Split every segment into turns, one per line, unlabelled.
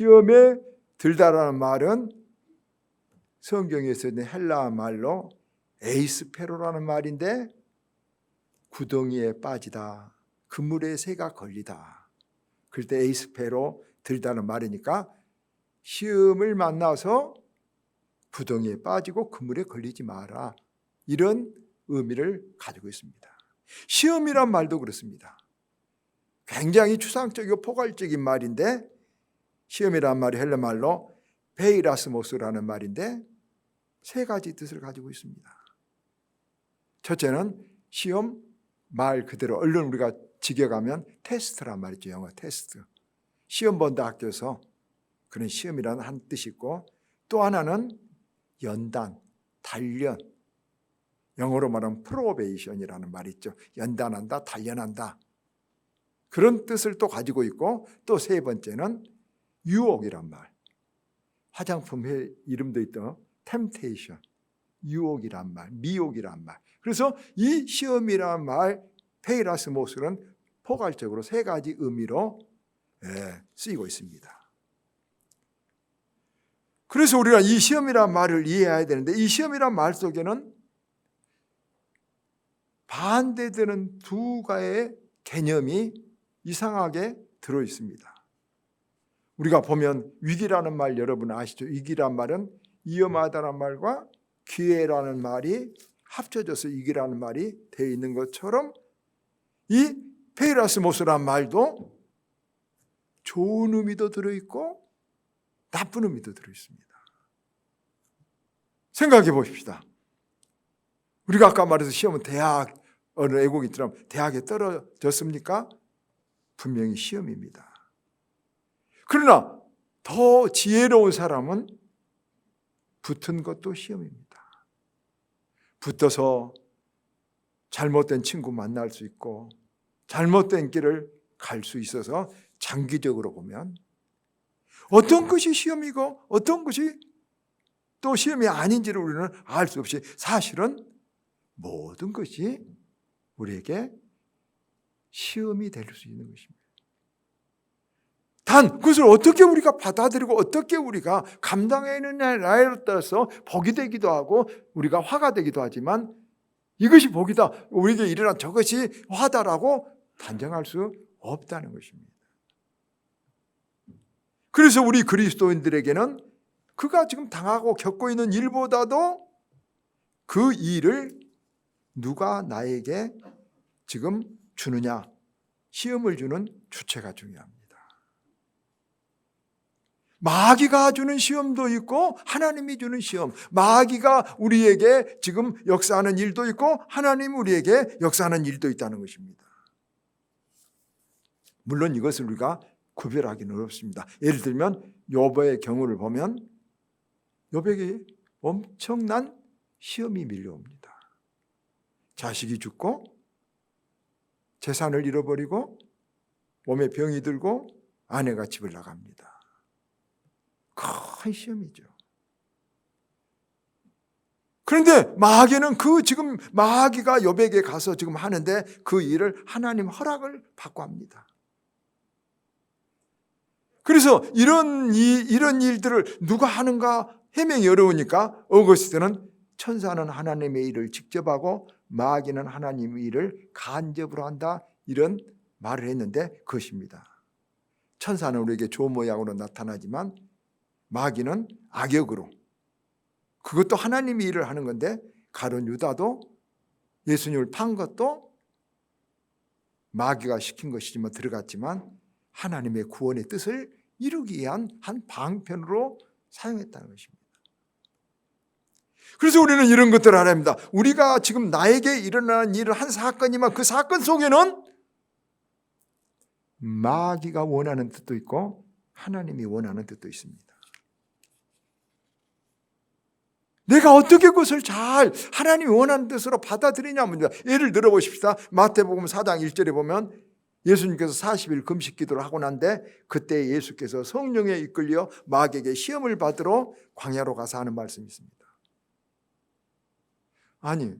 시험에 들다라는 말은 성경에서 있는 헬라 말로 에이스페로라는 말인데 구덩이에 빠지다. 그물에 새가 걸리다. 그럴 때 에이스페로 들다는 말이니까 시험을 만나서 구덩이에 빠지고 그물에 걸리지 마라. 이런 의미를 가지고 있습니다. 시험이란 말도 그렇습니다. 굉장히 추상적이고 포괄적인 말인데 시험이란 말이 헬라 말로 베이라스모스라는 말인데 세 가지 뜻을 가지고 있습니다. 첫째는 시험 말 그대로 얼른 우리가 직역하면 테스트란 말이죠. 영어 테스트. 시험 본다 학교에서 그런 시험이라는 한 뜻이 있고 또 하나는 연단, 단련. 영어로 말하면 프로베이션이라는 말이 있죠. 연단한다, 단련한다. 그런 뜻을 또 가지고 있고 또 세 번째는 유혹이란 말. 화장품의 이름도 있던 템테이션. 유혹이란 말, 미혹이란 말. 그래서 이 시험이란 말, 페이라스모스는 포괄적으로 세 가지 의미로 예, 쓰이고 있습니다. 그래서 우리가 이 시험이란 말을 이해해야 되는데 이 시험이란 말 속에는 반대되는 두 가의 개념이 이상하게 들어 있습니다. 우리가 보면 위기라는 말 여러분 아시죠? 위기란 말은 위험하다는 말과 기회라는 말이 합쳐져서 위기라는 말이 되어 있는 것처럼 이 페이라스모스란 말도 좋은 의미도 들어 있고 나쁜 의미도 들어 있습니다. 생각해 보십시다. 우리가 아까 말해서 시험은 대학 어느 애국인처럼 대학에 떨어졌습니까? 분명히 시험입니다. 그러나 더 지혜로운 사람은 붙은 것도 시험입니다. 붙어서 잘못된 친구 만날 수 있고 잘못된 길을 갈 수 있어서 장기적으로 보면 어떤 것이 시험이고 어떤 것이 또 시험이 아닌지를 우리는 알 수 없이 사실은 모든 것이 우리에게 시험이 될 수 있는 것입니다. 단 그것을 어떻게 우리가 받아들이고 어떻게 우리가 감당해내느냐에 따라서 복이 되기도 하고 우리가 화가 되기도 하지만 이것이 복이다. 우리에게 일어난 저것이 화다라고 단정할 수 없다는 것입니다. 그래서 우리 그리스도인들에게는 그가 지금 당하고 겪고 있는 일보다도 그 일을 누가 나에게 지금 주느냐 시험을 주는 주체가 중요합니다. 마귀가 주는 시험도 있고 하나님이 주는 시험. 마귀가 우리에게 지금 역사하는 일도 있고 하나님 우리에게 역사하는 일도 있다는 것입니다. 물론 이것을 우리가 구별하기는 어렵습니다. 예를 들면 요버의 경우를 보면 요백이 엄청난 시험이 밀려옵니다. 자식이 죽고 재산을 잃어버리고 몸에 병이 들고 아내가 집을 나갑니다. 큰 시험이죠. 그런데 마귀는 그 지금 마귀가 여백에 가서 지금 하는데 그 일을 하나님 허락을 받고 합니다. 그래서 이런 이, 이런 일들을 누가 하는가 해명이 어려우니까 어거스트는 천사는 하나님의 일을 직접 하고 마귀는 하나님의 일을 간접으로 한다 이런 말을 했는데 그것입니다. 천사는 우리에게 좋은 모양으로 나타나지만 마귀는 악역으로 그것도 하나님이 일을 하는 건데 가론 유다도 예수님을 판 것도 마귀가 시킨 것이지만 들어갔지만 하나님의 구원의 뜻을 이루기 위한 한 방편으로 사용했다는 것입니다. 그래서 우리는 이런 것들을 알아야 합니다. 우리가 지금 나에게 일어나는 일을 한 사건이면 그 사건 속에는 마귀가 원하는 뜻도 있고 하나님이 원하는 뜻도 있습니다. 내가 어떻게 그것을 잘 하나님이 원하는 뜻으로 받아들이냐면 예를 들어 보십시다. 마태복음 4장 1절에 보면 예수님께서 40일 금식 기도를 하고 난데 그때 예수께서 성령에 이끌려 마귀에게 시험을 받으러 광야로 가서 하는 말씀이 있습니다. 아니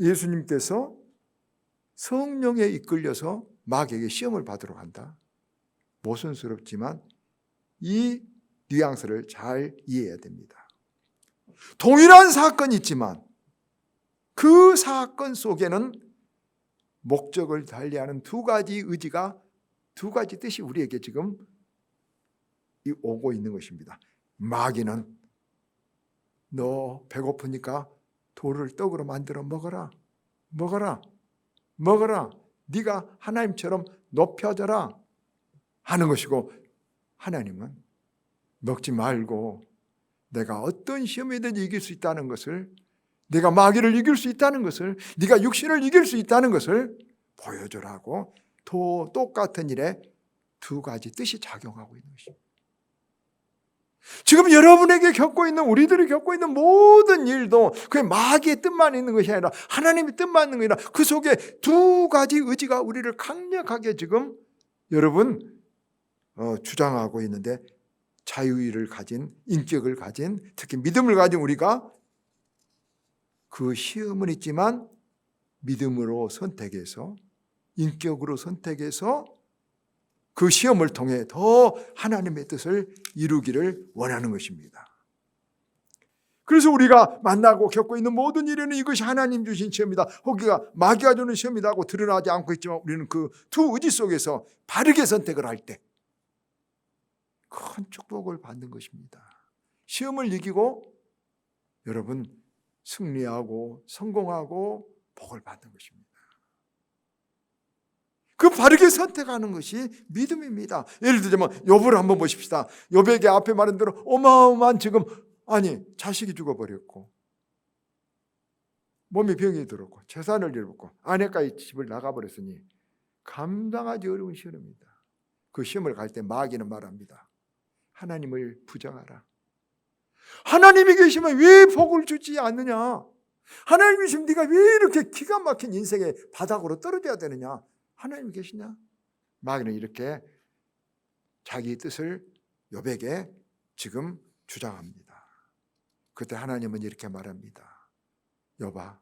예수님께서 성령에 이끌려서 마귀에게 시험을 받으러 간다. 모순스럽지만 이 뉘앙스를 잘 이해해야 됩니다. 동일한 사건이 있지만 그 사건 속에는 목적을 달리하는 두 가지 의지가 두 가지 뜻이 우리에게 지금 이- 오고 있는 것입니다. 마귀는 너 배고프니까 돌을 떡으로 만들어 먹어라. 먹어라. 먹어라. 네가 하나님처럼 높여져라 하는 것이고 하나님은 먹지 말고 내가 어떤 시험에든 이길 수 있다는 것을 내가 마귀를 이길 수 있다는 것을 네가 육신을 이길 수 있다는 것을 보여주라고 또 똑같은 일에 두 가지 뜻이 작용하고 있는 것입니다. 지금 여러분에게 겪고 있는 우리들이 겪고 있는 모든 일도 그게 마귀의 뜻만 있는 것이 아니라 하나님의 뜻만 있는 것이 아니라 그 속에 두 가지 의지가 우리를 강력하게 지금 여러분 어, 주장하고 있는데 자유의를 가진 인격을 가진 특히 믿음을 가진 우리가 그 시험은 있지만 믿음으로 선택해서 인격으로 선택해서 그 시험을 통해 더 하나님의 뜻을 이루기를 원하는 것입니다. 그래서 우리가 만나고 겪고 있는 모든 일에는 이것이 하나님 주신 시험이다. 혹기가 마귀가 주는 시험이다 하고 드러나지 않고 있지만 우리는 그 두 의지 속에서 바르게 선택을 할 때 큰 축복을 받는 것입니다. 시험을 이기고 여러분 승리하고 성공하고 복을 받는 것입니다. 그 바르게 선택하는 것이 믿음입니다. 예를 들자면 욥을 한번 보십시다. 욥에게 앞에 말한 대로 어마어마한 지금 아니 자식이 죽어버렸고 몸에 병이 들었고 재산을 잃었고 아내까지 집을 나가버렸으니 감당하기 어려운 시험입니다. 그 시험을 갈 때 마귀는 말합니다. 하나님을 부정하라. 하나님이 계시면 왜 복을 주지 않느냐? 하나님이 계시면 네가 왜 이렇게 기가 막힌 인생의 바닥으로 떨어져야 되느냐? 하나님이 계시냐? 마귀는 이렇게 자기 뜻을 욥에게 지금 주장합니다. 그때 하나님은 이렇게 말합니다. 욥아,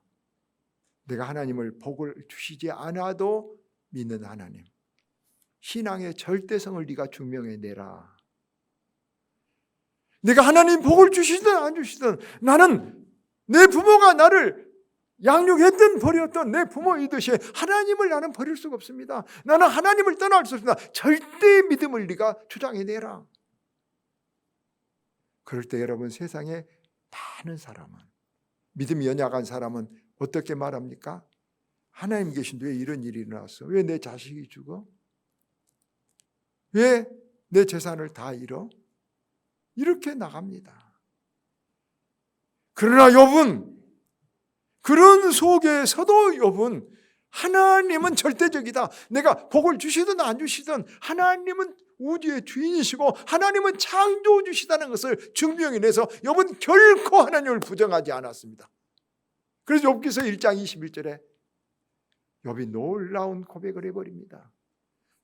내가 하나님을 복을 주시지 않아도 믿는 하나님, 신앙의 절대성을 네가 증명해 내라. 내가 하나님 복을 주시든 안 주시든 나는 내 부모가 나를 양육했든 버렸던 내 부모이듯이 하나님을 나는 버릴 수가 없습니다. 나는 하나님을 떠날 수 없습니다. 절대 믿음을 네가 주장해내라. 그럴 때 여러분 세상에 많은 사람은 믿음이 연약한 사람은 어떻게 말합니까? 하나님 계신데 왜 이런 일이 일어났어? 왜 내 자식이 죽어? 왜 내 재산을 다 잃어? 이렇게 나갑니다. 그러나 욥은 그런 속에서도 욥은 하나님은 절대적이다. 내가 복을 주시든 안 주시든 하나님은 우주의 주인이시고 하나님은 창조주시다는 것을 증명해내서 욥은 결코 하나님을 부정하지 않았습니다. 그래서 욥기서 1장 21절에 욥이 놀라운 고백을 해버립니다.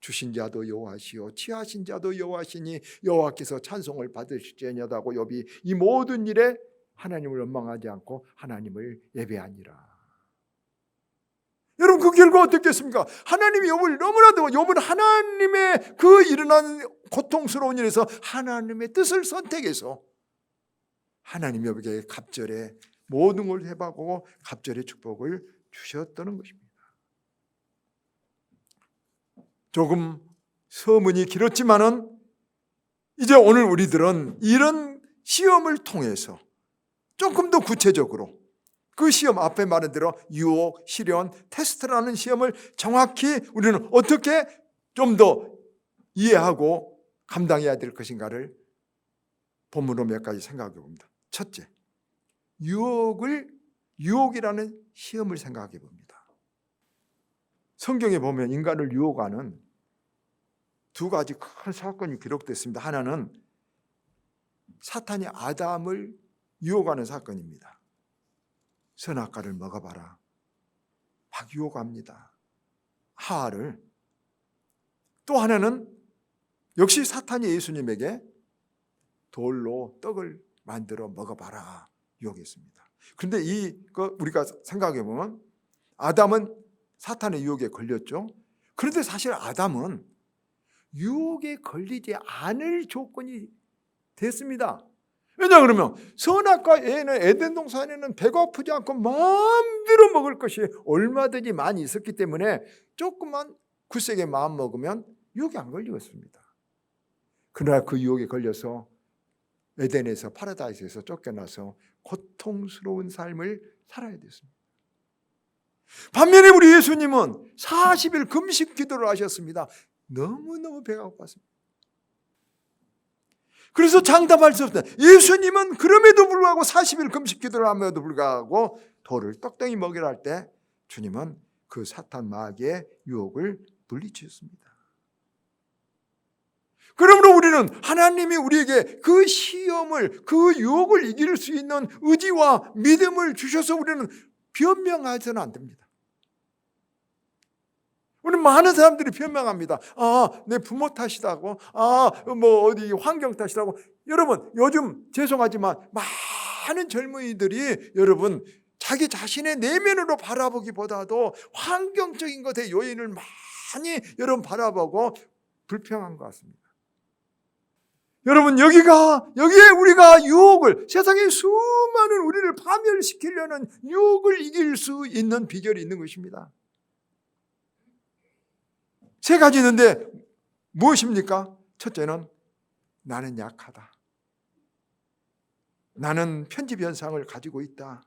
주신 자도 여호와시요 취하신 자도 여호와시니 여호와께서 찬송을 받으실지니다고 욥이 이 모든 일에 하나님을 원망하지 않고 하나님을 예배하니라. 여러분 그 결과 어떻겠습니까? 하나님이 욥을 너무나도 욥은 하나님의 그 일어난 고통스러운 일에서 하나님의 뜻을 선택해서 하나님 욥에게 갑절에 모든 걸 해박고 갑절의 축복을 주셨다는 것입니다. 조금 서문이 길었지만은 이제 오늘 우리들은 이런 시험을 통해서 조금 더 구체적으로 그 시험 앞에 말한 대로 유혹, 시련, 테스트라는 시험을 정확히 우리는 어떻게 좀 더 이해하고 감당해야 될 것인가를 본문으로 몇 가지 생각해 봅니다. 첫째, 유혹을 유혹이라는 시험을 생각해 봅니다. 성경에 보면 인간을 유혹하는 두 가지 큰 사건이 기록됐습니다. 하나는 사탄이 아담을 유혹하는 사건입니다. 선악과를 먹어봐라. 막 유혹합니다. 하하를. 또 하나는 역시 사탄이 예수님에게 돌로 떡을 만들어 먹어봐라 유혹했습니다. 그런데 이거 우리가 생각해 보면 아담은 사탄의 유혹에 걸렸죠. 그런데 사실 아담은 유혹에 걸리지 않을 조건이 됐습니다. 왜냐 그러면 선악과 애는 에덴 동산에는 배가 아프지 않고 마음대로 먹을 것이 얼마든지 많이 있었기 때문에 조금만 굳세게 마음 먹으면 유혹이 안 걸리겠습니다. 그러나 그 유혹에 걸려서 에덴에서 파라다이스에서 쫓겨나서 고통스러운 삶을 살아야 됐습니다. 반면에 우리 예수님은 40일 금식 기도를 하셨습니다. 너무너무 배가 고팠습니다. 그래서 장담할 수 없다. 예수님은 그럼에도 불구하고 40일 금식 기도를 함에도 불구하고 돌을 떡덩이 먹이라 할 때 주님은 그 사탄 마귀의 유혹을 물리치셨습니다. 그러므로 우리는 하나님이 우리에게 그 시험을 그 유혹을 이길 수 있는 의지와 믿음을 주셔서 우리는 변명해서는 안 됩니다. 우리 많은 사람들이 변명합니다. 아, 내 부모 탓이라고. 아, 뭐 어디 환경 탓이라고. 여러분, 요즘 죄송하지만 많은 젊은이들이 여러분 자기 자신의 내면으로 바라보기보다도 환경적인 것에 요인을 많이 여러분 바라보고 불평한 것 같습니다. 여러분 여기가 여기에 우리가 유혹을 세상의 수많은 우리를 파멸시키려는 유혹을 이길 수 있는 비결이 있는 것입니다. 세 가지 있는데 무엇입니까? 첫째는 나는 약하다. 나는 편집 현상을 가지고 있다.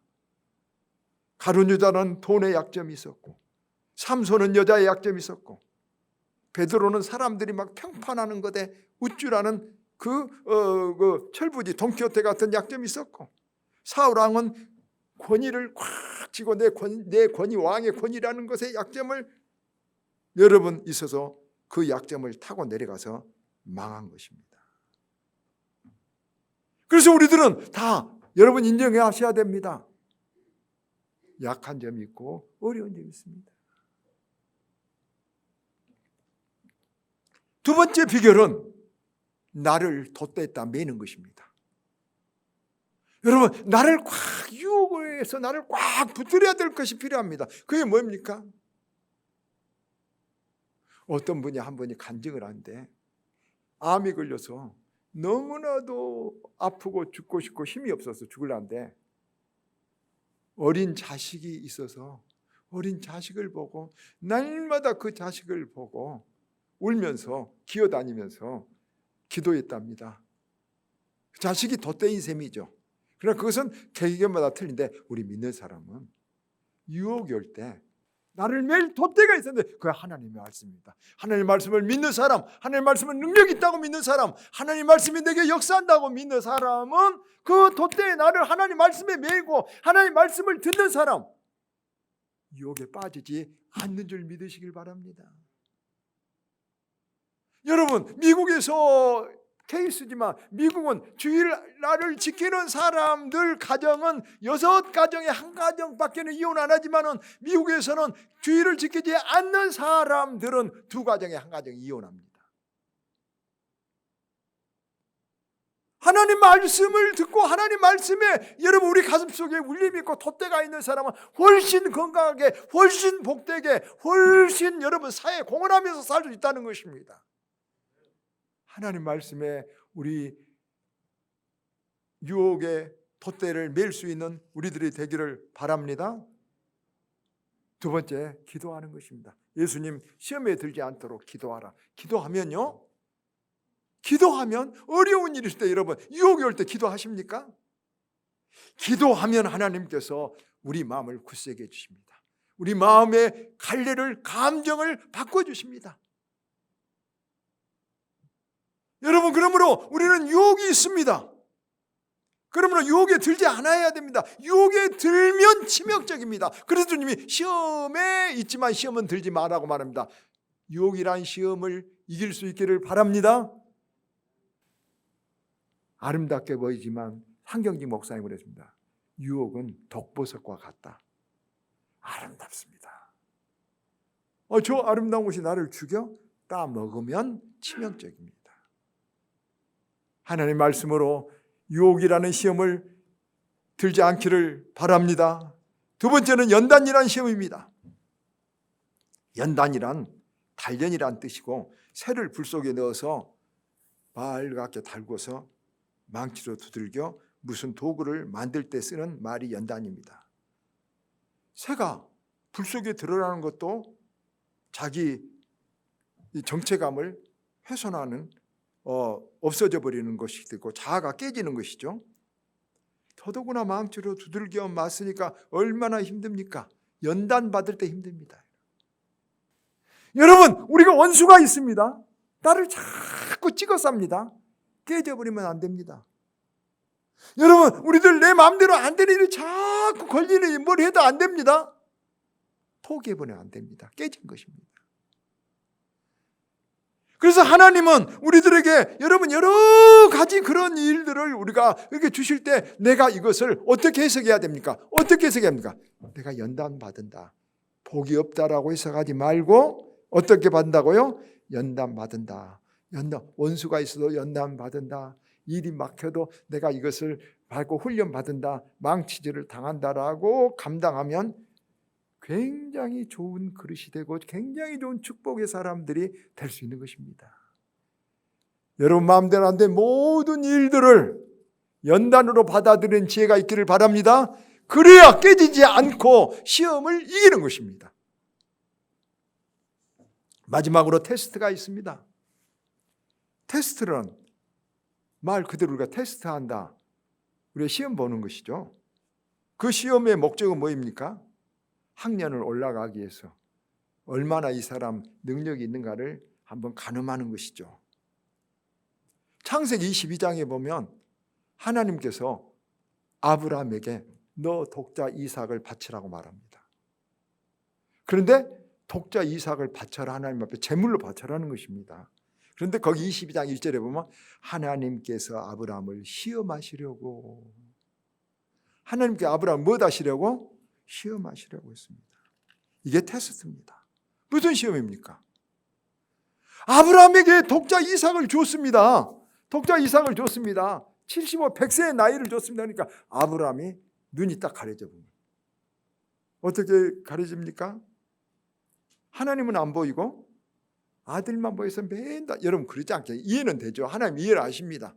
가룟 유다는 돈의 약점이 있었고 삼손은 여자의 약점이 있었고 베드로는 사람들이 막 평판하는 것에 우쭐하는 그, 어, 그 철부지 동키호테 같은 약점이 있었고 사울 왕은 권위를 꽉 쥐고 내, 권, 내 권위 왕의 권위라는 것에 약점을 여러분 있어서 그 약점을 타고 내려가서 망한 것입니다. 그래서 우리들은 다 여러분 인정해 하셔야 됩니다. 약한 점이 있고 어려운 점이 있습니다. 두 번째 비결은 나를 돛대에다 매는 것입니다. 여러분, 나를 꽉 유혹해서 나를 꽉 붙들어야 될 것이 필요합니다. 그게 뭡니까? 어떤 분이 한 분이 간증을 하는데 암이 걸려서 너무나도 아프고 죽고 싶고 힘이 없어서 죽을란데 어린 자식이 있어서 어린 자식을 보고 날마다 그 자식을 보고 울면서 기어다니면서 기도했답니다. 자식이 덧대인 셈이죠. 그러나 그것은 개개마다 틀린데 우리 믿는 사람은 유혹이 올 때 나를 매일 덧대가 있었는데 그게 하나님의 말씀입니다. 하나님의 말씀을 믿는 사람, 하나님의 말씀은 능력 있다고 믿는 사람, 하나님의 말씀이 내게 역사한다고 믿는 사람은 그 덧대에 나를 하나님 말씀에 매고 하나님 말씀을 듣는 사람 유혹에 빠지지 않는 줄 믿으시길 바랍니다. 여러분 미국에서 케이스지만 미국은 주일날을 지키는 사람들 가정은 여섯 가정에 한 가정밖에는 이혼 안 하지만은 미국에서는 주일을 지키지 않는 사람들은 두 가정에 한 가정 이혼합니다. 하나님 말씀을 듣고 하나님 말씀에 여러분 우리 가슴 속에 울림이 있고 돛대가 있는 사람은 훨씬 건강하게 훨씬 복되게 훨씬 여러분 사회에 공헌하면서 살 수 있다는 것입니다. 하나님 말씀에 우리 유혹의 돛대를 맬 수 있는 우리들이 되기를 바랍니다. 두 번째, 기도하는 것입니다. 예수님 시험에 들지 않도록 기도하라. 기도하면요. 기도하면 어려운 있을 때 여러분 유혹이 올 때 기도하십니까? 기도하면 하나님께서 우리 마음을 굳세게 해 주십니다. 우리 마음의 갈래를 감정을 바꿔 주십니다. 여러분 그러므로 우리는 유혹이 있습니다. 그러므로 유혹에 들지 않아야 됩니다. 유혹에 들면 치명적입니다. 그래서 주님이 시험에 있지만 시험은 들지 말라고 말합니다. 유혹이란 시험을 이길 수 있기를 바랍니다. 아름답게 보이지만 한경지 목사님을 했습니다. 유혹은 독보석과 같다. 아름답습니다. 어, 저 아름다운 것이 나를 죽여? 따 먹으면 치명적입니다. 하나님 말씀으로 유혹이라는 시험을 들지 않기를 바랍니다. 두 번째는 연단이라는 시험입니다. 연단이란 단련이란 뜻이고 새를 불 속에 넣어서 빨갛게 달고서 망치로 두들겨 무슨 도구를 만들 때 쓰는 말이 연단입니다. 새가 불 속에 들어가는 것도 자기 이 정체감을 훼손하는 어, 없어져 버리는 것이 되고 자아가 깨지는 것이죠. 더더구나 망치로 두들겨 맞으니까 얼마나 힘듭니까? 연단 받을 때 힘듭니다. 여러분, 우리가 원수가 있습니다. 나를 자꾸 찍어 쌉니다. 깨져버리면 안 됩니다. 여러분, 우리들 내 마음대로 안 되는 일이 자꾸 걸리는 뭘 해도 안 됩니다. 포기해버리면 안 됩니다. 깨진 것입니다. 그래서 하나님은 우리들에게 여러분 여러 가지 그런 일들을 우리가 이렇게 주실 때 내가 이것을 어떻게 해석해야 됩니까? 어떻게 해석해야 합니까? 내가 연단 받은다. 복이 없다라고 해석하지 말고 어떻게 받는다고요? 연단 받은다. 연단 원수가 있어도 연단 받은다. 일이 막혀도 내가 이것을 밟고 훈련 받은다. 망치질을 당한다라고 감당하면 굉장히 좋은 그릇이 되고 굉장히 좋은 축복의 사람들이 될 수 있는 것입니다. 여러분 마음대로 안 된 모든 일들을 연단으로 받아들이는 지혜가 있기를 바랍니다. 그래야 깨지지 않고 시험을 이기는 것입니다. 마지막으로 테스트가 있습니다. 테스트는 말 그대로 우리가 테스트한다. 우리가 시험 보는 것이죠. 그 시험의 목적은 뭐입니까? 학년을 올라가기 위해서 얼마나 이 사람 능력이 있는가를 한번 가늠하는 것이죠. 창세기 22장에 보면 하나님께서 아브라함에게 너 독자 이삭을 바치라고 말합니다. 그런데 독자 이삭을 바쳐라 하나님 앞에 제물로 바쳐라는 것입니다. 그런데 거기 22장 1절에 보면 하나님께서 아브라함을 시험하시려고 하나님께 아브라함 뭐 하시려고? 시험하시려고 했습니다. 이게 테스트입니다. 무슨 시험입니까? 아브라함에게 독자 이삭을 줬습니다. 독자 이삭을 줬습니다. 75, 100세의 나이를 줬습니다. 그러니까 아브라함이 눈이 딱 가려져 봅니다. 어떻게 가려집니까? 하나님은 안 보이고 아들만 보여서 맨날 여러분 그러지 않게 이해는 되죠. 하나님 이해를 아십니다.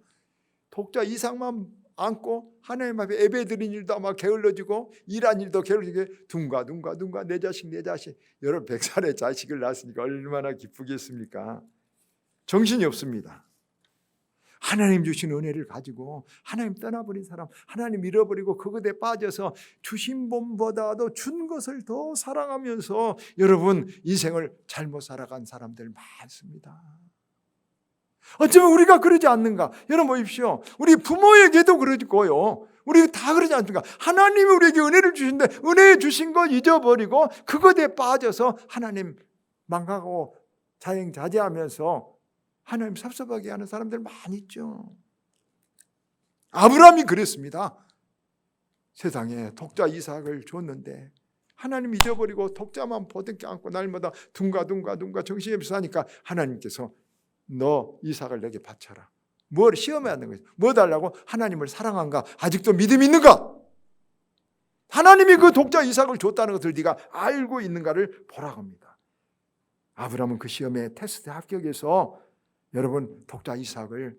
독자 이삭만 안고 하나님 앞에 예배 드린 일도 아마 게을러지고 일한 일도 게을러지게 둥가 둥가 둥가 내 자식 내 자식 여러분 백살의 자식을 낳았으니까 얼마나 기쁘겠습니까? 정신이 없습니다. 하나님 주신 은혜를 가지고 하나님 떠나버린 사람 하나님 잃어버리고 그것에 빠져서 주신 분보다도 준 것을 더 사랑하면서 여러분 인생을 잘못 살아간 사람들 많습니다. 어쩌면 우리가 그러지 않는가? 여러분 보십시오. 우리 부모에게도 그러고요. 우리 다 그러지 않습니까? 하나님이 우리에게 은혜를 주신데 은혜 주신 거 잊어버리고 그것에 빠져서 하나님 망가고 자행자제하면서 하나님 섭섭하게 하는 사람들 많이 있죠. 아브라함이 그랬습니다. 세상에 독자 이삭을 줬는데 하나님 잊어버리고 독자만 보듬게 안고 날마다 둥가둥가 둥가 정신이 없어 하니까 하나님께서 너 이삭을 내게 바쳐라. 뭘 시험해야 하는 거지? 뭐 달라고? 하나님을 사랑한가? 아직도 믿음이 있는가? 하나님이 그 독자 이삭을 줬다는 것을 네가 알고 있는가를 보라고 합니다. 아브라함은 그 시험에 테스트 합격해서 여러분 독자 이삭을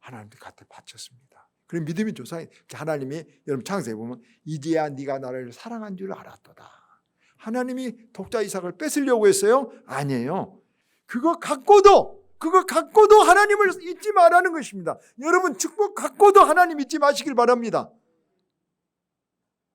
하나님께 갖다 바쳤습니다. 그럼 믿음이 조사 하나님이 여러분 창세에 보면 이제야 네가 나를 사랑한 줄 알았도다. 하나님이 독자 이삭을 뺏으려고 했어요? 아니에요. 그거 갖고도 그거 갖고도 하나님을 잊지 말라는 것입니다. 여러분 축복 갖고도 하나님 잊지 마시길 바랍니다.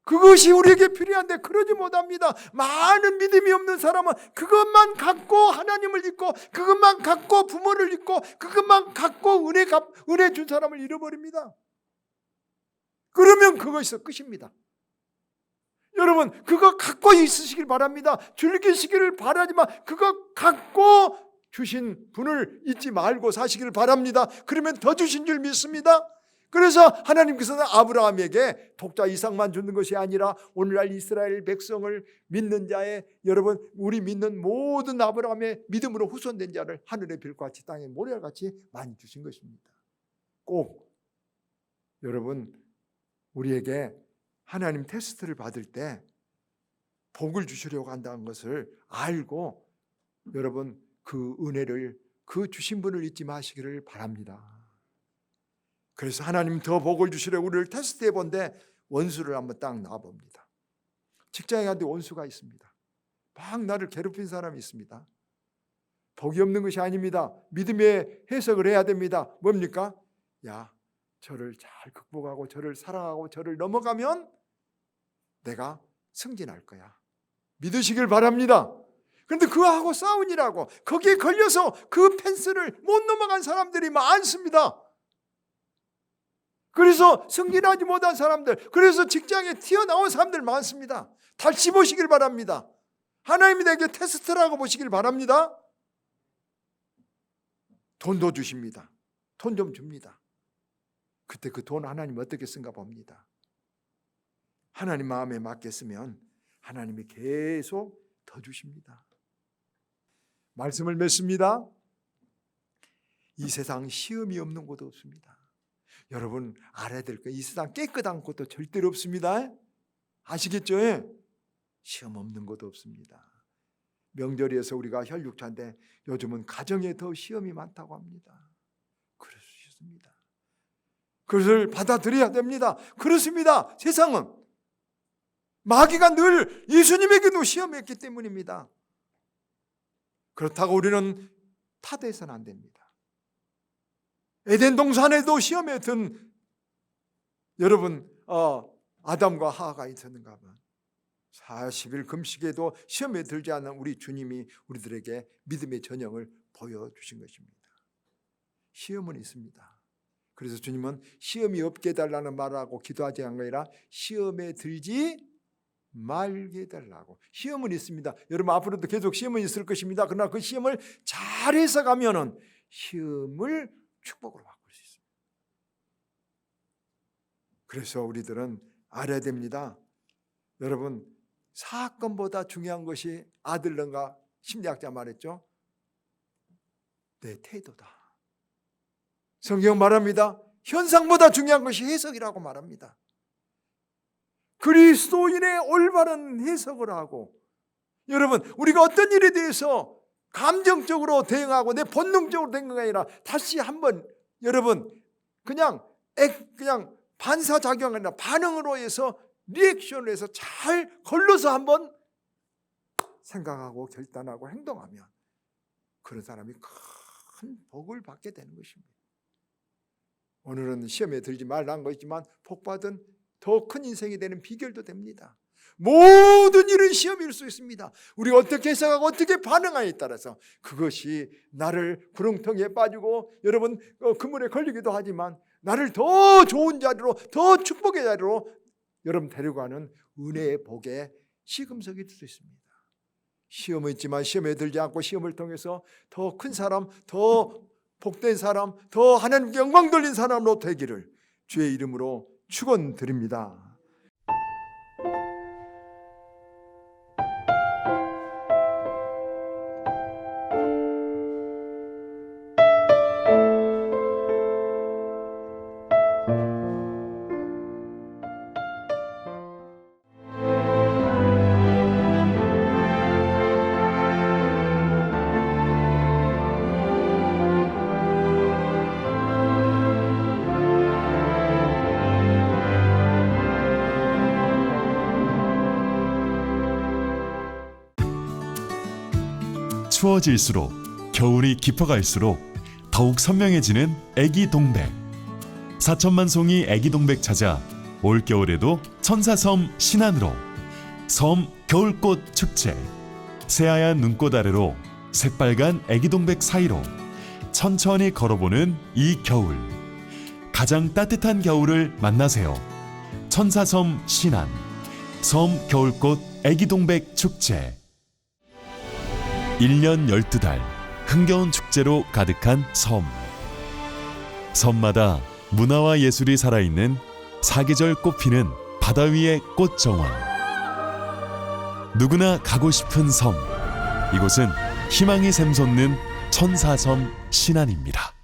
그것이 우리에게 필요한데 그러지 못합니다. 많은 믿음이 없는 사람은 그것만 갖고 하나님을 잊고 그것만 갖고 부모를 잊고 그것만 갖고 은혜 갚 은혜 준 사람을 잃어버립니다. 그러면 그것이 끝입니다. 여러분 그거 갖고 있으시길 바랍니다. 즐기시기를 바라지만 그거 갖고 주신 분을 잊지 말고 사시기를 바랍니다. 그러면 더 주신 줄 믿습니다. 그래서 하나님께서는 아브라함에게 독자 이상만 주는 것이 아니라 오늘날 이스라엘 백성을 믿는 자의 여러분 우리 믿는 모든 아브라함의 믿음으로 후손된 자를 하늘의 별과 같이 땅의 모래같이 많이 주신 것입니다. 꼭 여러분 우리에게 하나님 테스트를 받을 때 복을 주시려고 한다는 것을 알고 여러분 그 은혜를 그 주신 분을 잊지 마시기를 바랍니다. 그래서 하나님 더 복을 주시려 우리를 테스트해 본데 원수를 한번 딱 놔봅니다. 직장에 가는데 원수가 있습니다. 막 나를 괴롭힌 사람이 있습니다. 복이 없는 것이 아닙니다. 믿음의 해석을 해야 됩니다. 뭡니까? 야, 저를 잘 극복하고 저를 사랑하고 저를 넘어가면 내가 승진할 거야. 믿으시길 바랍니다. 그런데 그하고 싸우니라고 거기에 걸려서 그 펜스를 못 넘어간 사람들이 많습니다. 그래서 승진하지 못한 사람들, 그래서 직장에 튀어나온 사람들 많습니다. 다시 보시길 바랍니다. 하나님이 내게 테스트라고 보시길 바랍니다. 돈도 주십니다. 돈 좀 줍니다. 그때 그 돈 하나님 어떻게 쓴가 봅니다. 하나님 마음에 맞게 쓰면 하나님이 계속 더 주십니다. 말씀을 맺습니다. 이 세상 시험이 없는 곳 없습니다. 여러분 알아야 될 거 이 세상 깨끗한 곳도 절대로 없습니다. 아시겠죠? 예? 시험 없는 곳도 없습니다. 명절에서 우리가 혈육차인데 요즘은 가정에 더 시험이 많다고 합니다. 있습니다. 그것을 받아들여야 됩니다. 그렇습니다. 세상은 마귀가 늘 예수님에게도 시험했기 때문입니다. 그렇다고 우리는 타대해서는 안 됩니다. 에덴 동산에도 시험에 든 여러분 어, 아담과 하하가 있었는가 봐. 40일 금식에도 시험에 들지 않은 우리 주님이 우리들에게 믿음의 전형을 보여주신 것입니다. 시험은 있습니다. 그래서 주님은 시험이 없게 해달라는 말하고 기도하지 않은 게 아니라 시험에 들지 말게 해달라고. 시험은 있습니다. 여러분 앞으로도 계속 시험은 있을 것입니다. 그러나 그 시험을 잘 해석하면은 시험을 축복으로 바꿀 수 있습니다. 그래서 우리들은 알아야 됩니다. 여러분 사건보다 중요한 것이 아들런가 심리학자 말했죠. 내 태도다. 성경 말합니다. 현상보다 중요한 것이 해석이라고 말합니다. 그리스도인의 올바른 해석을 하고 여러분 우리가 어떤 일에 대해서 감정적으로 대응하고 내 본능적으로 대응한 게 아니라 다시 한번 여러분 그냥 액 그냥 반사작용이 아니라 반응으로 해서 리액션을 해서 잘 걸러서 한번 생각하고 결단하고 행동하면 그런 사람이 큰 복을 받게 되는 것입니다. 오늘은 시험에 들지 말라는 것이지만 복 받은 더 큰 인생이 되는 비결도 됩니다. 모든 일은 시험일 수 있습니다. 우리가 어떻게 해석하고 어떻게 반응하에 따라서 그것이 나를 구렁텅이에 빠지고 여러분 어, 그물에 걸리기도 하지만 나를 더 좋은 자리로 더 축복의 자리로 여러분 데려가는 은혜의 복의 시금석이 될 수 있습니다. 시험은 있지만 시험에 들지 않고 시험을 통해서 더 큰 사람, 더 복된 사람, 더 하나님께 영광 돌린 사람으로 되기를 주의 이름으로 축원드립니다.
추워질수록 겨울이 깊어갈수록 더욱 선명해지는 애기 동백. 4천만 송이 애기 동백 찾아 올 겨울에도 천사섬 신안으로 섬 겨울꽃 축제. 새하얀 눈꽃 아래로 새빨간 애기 동백 사이로 천천히 걸어보는 이 겨울. 가장 따뜻한 겨울을 만나세요. 천사섬 신안. 섬 겨울꽃 애기 동백 축제. 1년 12달 흥겨운 축제로 가득한 섬. 섬마다 문화와 예술이 살아있는 사계절 꽃피는 바다 위의 꽃정원. 누구나 가고 싶은 섬. 이곳은 희망이 샘솟는 천사섬 신안입니다.